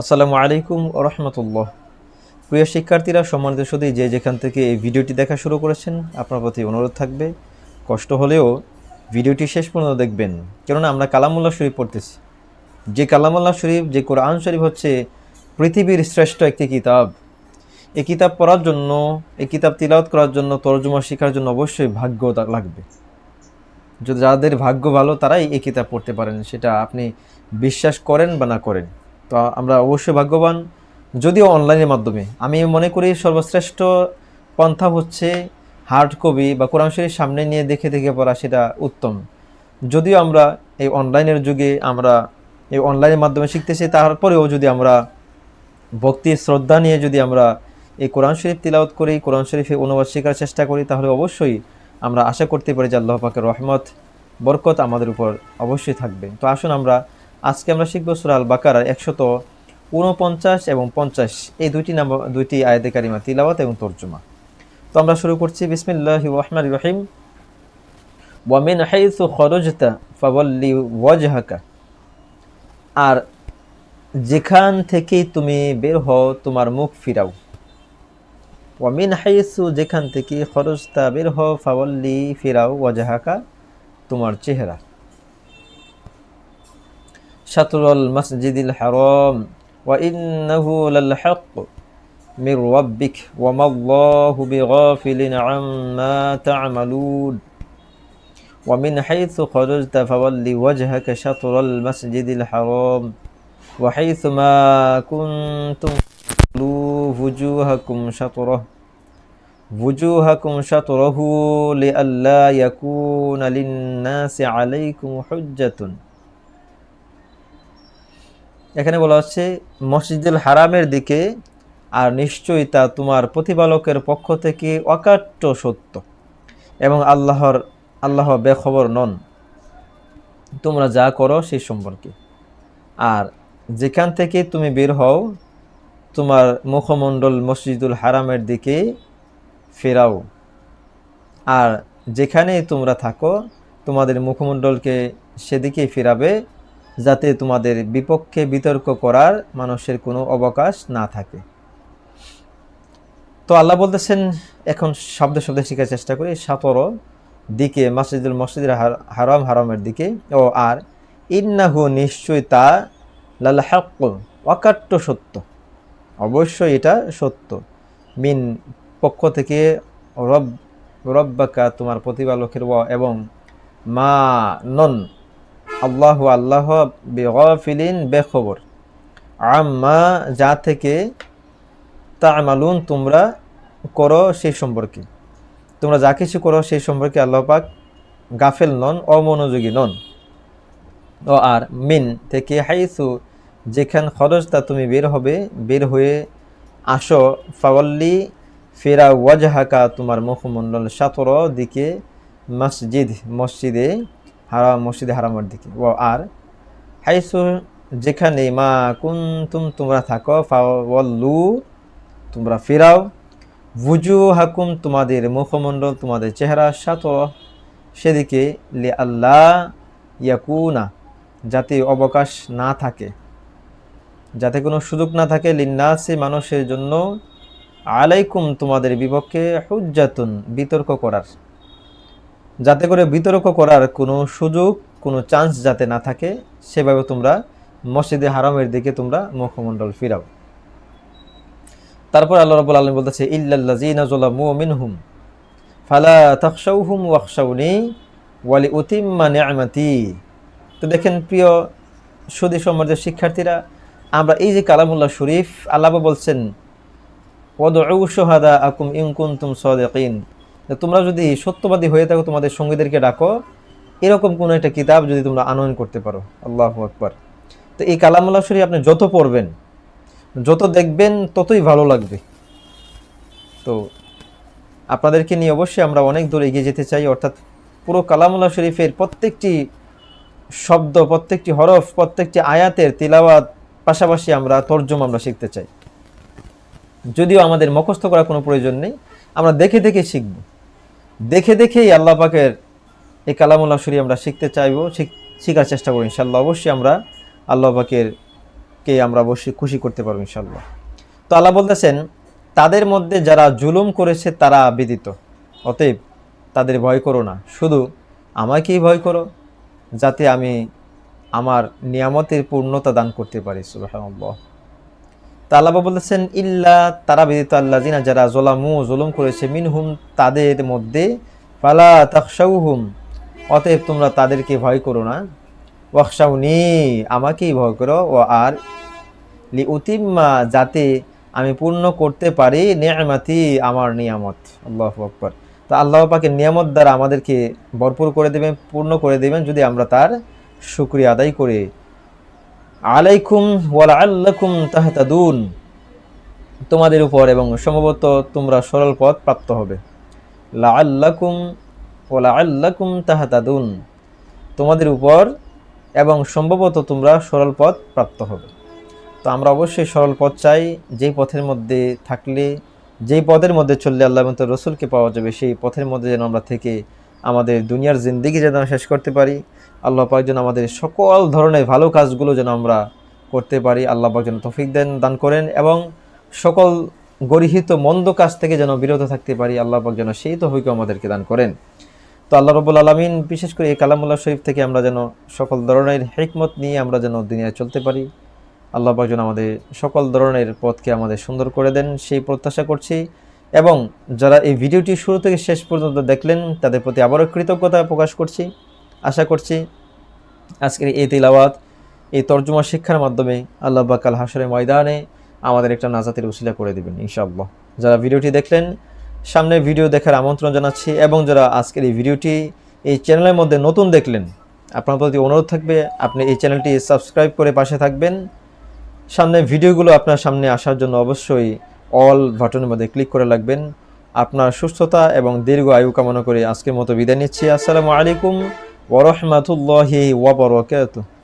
আসসালামু আলাইকুম রহমতুল্লাহ। প্রিয় শিক্ষার্থীরা, সম্মানিত শুধু যে যেখান থেকে এই ভিডিওটি দেখা শুরু করেছেন, আপনার প্রতি অনুরোধ থাকবে, কষ্ট হলেও ভিডিওটি শেষ পর্যন্ত দেখবেন। কেননা আমরা কালামুল্লাহ শরীফ পড়তেছি। যে কালামুল্লাহ শরীফ, যে কোরআন শরীফ হচ্ছে পৃথিবীর শ্রেষ্ঠ একটি কিতাব। এই কিতাব পড়ার জন্য, এই কিতাব তিলাওয়াত করার জন্য, তর্জমা শেখার জন্য অবশ্যই ভাগ্য লাগবে। যদি যাদের ভাগ্য ভালো, তারাই এই কিতাব পড়তে পারেন, সেটা আপনি বিশ্বাস করেন বা না করেন। তো আমরা অবশ্যই ভাগ্যবান, যদিও অনলাইনের মাধ্যমে। আমি মনে করি সর্বশ্রেষ্ঠ পন্থা হচ্ছে হার্ড কপি বা কোরআন শরীফ সামনে নিয়ে দেখে দেখে পড়া সেটা উত্তম। যদিও আমরা এই অনলাইনের যুগে আমরা এই অনলাইনের মাধ্যমে শিখতেছি তারপরেও যদি আমরা ভক্তি শ্রদ্ধা নিয়ে যদি আমরা এই কোরআন শরীফ তিলাওয়াত করি, কোরআন শরীফে অনুবাদ শেখার চেষ্টা করি, তাহলে অবশ্যই আমরা আশা করতে পারি যে আল্লাহ পাকের রহমত, বরকত আমাদের উপর অবশ্যই থাকবে। তো আসুন আমরা আজকে আমরা শিখব সুরা আল বাকারার একশত উনপঞ্চাশ এবং পঞ্চাশ। এই দুইটি নাম্বার দুইটি আয়াতে কারিমা, তিলাওয়াত এবং তর্জমা। তো আমরা শুরু করছি বিসমিল্লাহ রহমান রহিম। ওয়ামিন হাইসু খরজতা ফাবল্লি ওয়াজহাকা। আর যেখান থেকেই তুমি বের হও, তোমার মুখ ফিরাও। ওয়ামিন হাইসু যেখান থেকে খরজতা বের হও ফাবল্লি ফিরাও, ওয়াজাহাকা তোমার চেহারা। شطر المسجد الحرام وإنه للحق من ربك وما الله بغافل عما تعملون. ومن حيث خرجت فول وجهك شطر المسجد الحرام وحيث ما كنتم فولوا وجوهكم شطره وجوهكم شطره لئلا يكون للناس عليكم حجة. এখানে বলা হচ্ছে, মসজিদুল হারামের দিকে, আর নিশ্চয়ই তা তোমার প্রতিপালকের পক্ষ থেকে অকাট্য সত্য এবং আল্লাহর, আল্লাহ বেখবর নন। তোমরা যা করো সেই সম্পর্কে। আর যেখান থেকে তুমি বের হও, তোমার মুখমণ্ডল মসজিদুল হারামের দিকে ফেরাও। আর যেখানেই তোমরা থাকো, তোমাদের মুখমণ্ডলকে সেদিকে ফেরাবে। যাতে তোমাদের বিপক্ষে বিতর্ক করার মানুষের কোনো অবকাশ না থাকে। তো আল্লাহ বলতেছেন, এখন শব্দ শব্দে শেখার চেষ্টা করি। সাতর দিকে মসজিদুল মসজিদের হার- হারাম হারামের দিকে। ও আর, ইন্নাহু নিশ্চয় তা লাল হক অকাট্য সত্য। অবশ্যই এটা সত্য। মিন পক্ষ থেকে রব, রব্বাকা তোমার প্রতিপালকের এবং মা নন। আল্লাহ আল্লাহ বেগফিলিন বেখবর। আম্মা, যা থেকে তামালুন, তোমরা করো সেই সম্পর্কে। তোমরা যা কিছু করো সেই সম্পর্কে আল্লাহ পাক গাফেল নন, অমনোযোগী নন। ও আর মিন থেকে হাইসু, যেখান খরচ তা তুমি বের হবে, বের হয়ে আসো, ফাওয়াল্লি ফেরা ওয়াজহাকা, তোমার মুখমণ্ডল সাতর দিকে, মসজিদ, মসজিদে হারাম, মসজিদে হারামের দিকে। ও আর হাইসু যেখানে মা কুন্তুম, তোমরা থাকো, ফাওয়াল্লু, তোমরা ফেরাও। ভুজু হাকুম তোমাদের মুখমণ্ডল, তোমাদের চেহারা সাত। সেদিকে, লি আল্লাহ ইয়াকুনা, যাতে অবকাশ না থাকে। যাতে কোনো সুযোগ না থাকে, লিন্নাসে মানুষের জন্য আলাইকুম, তোমাদের বিপক্ষে হুজ্জাতুন, বিতর্ক করার। যাতে করে বিতর্ক করার কোনো সুযোগ, কোনো চান্স যাতে না থাকে, সেভাবে তোমরা মসজিদে হারামের দিকে তোমরা মুখমণ্ডল ফিরাও। তারপর আল্লাহ রাব্বুল আলম বলতেছে, ইল্লাল্লাযিনা যালামু মিনহুম, ফালা তাখশাউহুম ওয়াখশাউনি ওয়ালি উতিম্মা নি'মাতি। তো দেখেন প্রিয় সুদী সম্মানিত শিক্ষার্থীরা, আমরা এই যে কালামুল্লাহ শরীফ, আল্লাহ বলছেন ওয়াদউ শুহাদা আকুম ইন কুনতুম সাদিকিন। তোমরা যদি সত্যবাদী হয়ে থাকো, তোমাদের সঙ্গীদেরকে ডাকো, এরকম কোনো একটা কিতাব যদি তোমরা আনয়ন করতে পারো। আল্লাহ আকবার। তো এই কালামুল্লাহ শরীফ আপনি যত পড়বেন, যত দেখবেন, ততই ভালো লাগবে। তো আপনাদেরকে নিয়ে অবশ্যই আমরা অনেক দূর এগিয়ে যেতে চাই, অর্থাৎ পুরো কালামুল্লাহ শরীফের প্রত্যেকটি শব্দ, প্রত্যেকটি হরফ, প্রত্যেকটি আয়াতের তিলাওয়াত পাশাপাশি আমরা তর্জমা আমরা শিখতে চাই। যদিও আমাদের মুখস্থ করার কোনো প্রয়োজন নেই, আমরা দেখে দেখে শিখব। দেখে দেখেই আল্লাহ পাকের এই কালামুল্লাহ শরীফ আমরা শিখতে চাইব, শিখ- শিখার চেষ্টা করব ইনশাল্লাহ অবশ্যই আমরা আল্লাহ পাকের রবকে আমরা অবশ্যই খুশি করতে পারব ইনশাল্লাহ তো আল্লাহ বলতেছেন, তাদের মধ্যে যারা জুলুম করেছে তারা বিদিত অতএব তাদের ভয় করো না। শুধু আমাকেই ভয় করো, যাতে আমি আমার নিয়ামতের পূর্ণতা দান করতে পারি, সুবহানাল্লাহ। তা আল্লাহ বলেছেন, ইল্লা তারা বিদিত আল্লাহ জিনা যারা জোলামু, জুলুম করেছে, মিনহুম তাদের মধ্যে ফালা তাকশাউহুম অতএব তোমরা তাদেরকে ভয় করো না। ওয়াকশাউনি আমাকেই ভয় করো। ও আর লি উতিম্মা যাতে আমি পূর্ণ করতে পারি নিয়ামাতি, আমার নিয়ামত। আল্লাহ আকবর। তো আল্লাহ পাকের নিয়ামত দ্বারা আমাদেরকে ভরপুর করে দেবেন, পূর্ণ করে দেবেন, যদি আমরা তার শুক্রিয়া আদায় করি। আলাইকুম ওয়ালা আল্লাকুম তাহতাদুন। তোমাদের উপর এবং সম্ভবত তোমরা সরল পথ প্রাপ্ত হবে। লা আল্লাকুম ওলা আল্লাকুম তাহাতাদুন। তোমাদের উপর এবং সম্ভবত তোমরা সরল পথ প্রাপ্ত হবে। তো আমরা অবশ্যই সরল পথ চাই, যেই পথের মধ্যে থাকলে, যেই পথের মধ্যে চললে আল্লাহ তার রসুলকে পাওয়া যাবে, সেই পথের মধ্যে যেন আমরা থেকে আমাদের দুনিয়ার জিন্দিগি যেন শেষ করতে পারি। আল্লাহ পাক যেন আমাদের সকল ধরনের ভালো কাজগুলো যেন আমরা করতে পারি, আল্লাহ পাক যেন তফিক দেন, দান করেন এবং সকল গরিহিত মন্দ কাজ থেকে যেন বিরত থাকতে পারি, আল্লাহ পাক যেন সেই তফিক আমাদেরকে দান করেন। তো আল্লাহ রবুল আলমিন বিশেষ করে এই কালামুল্লাহ শরীফ থেকে আমরা যেন সকল ধরনের হিকমত নিয়ে আমরা যেন দুনিয়ায় চলতে পারি, আল্লাহ পাক যেন আমাদের সকল ধরনের পথকে আমাদের সুন্দর করে দেন, সেই প্রত্যাশা করছি এবং যারা এই ভিডিওটি শুরু থেকে শেষ পর্যন্ত দেখলেন তাদের প্রতি আবারও কৃতজ্ঞতা প্রকাশ করছি। আশা করছি আজকের এই তিলাওয়াত, এই তর্জমা শিক্ষার মাধ্যমে আল্লাহ বাকাল হাসরের ময়দানে আমাদের একটা নাজাতের উসিলা করে দেবেন, ইনশাআল্লাহ। যারা ভিডিওটি দেখলেন, সামনে ভিডিও দেখার আমন্ত্রণ জানাচ্ছি এবং যারা আজকের এই ভিডিওটি এই চ্যানেলের মধ্যে নতুন দেখলেন, আপনার প্রতি অনুরোধ থাকবে, আপনি এই চ্যানেলটি সাবস্ক্রাইব করে পাশে থাকবেন। সামনে ভিডিওগুলো আপনার সামনে আসার জন্য অবশ্যই অল বাটনের মধ্যে ক্লিক করে রাখবেন। আপনার সুস্থতা এবং দীর্ঘ আয়ু কামনা করে আজকের মতো বিদায় নিচ্ছি। আসসালামু আলাইকুম। ورحمة الله وبركاته.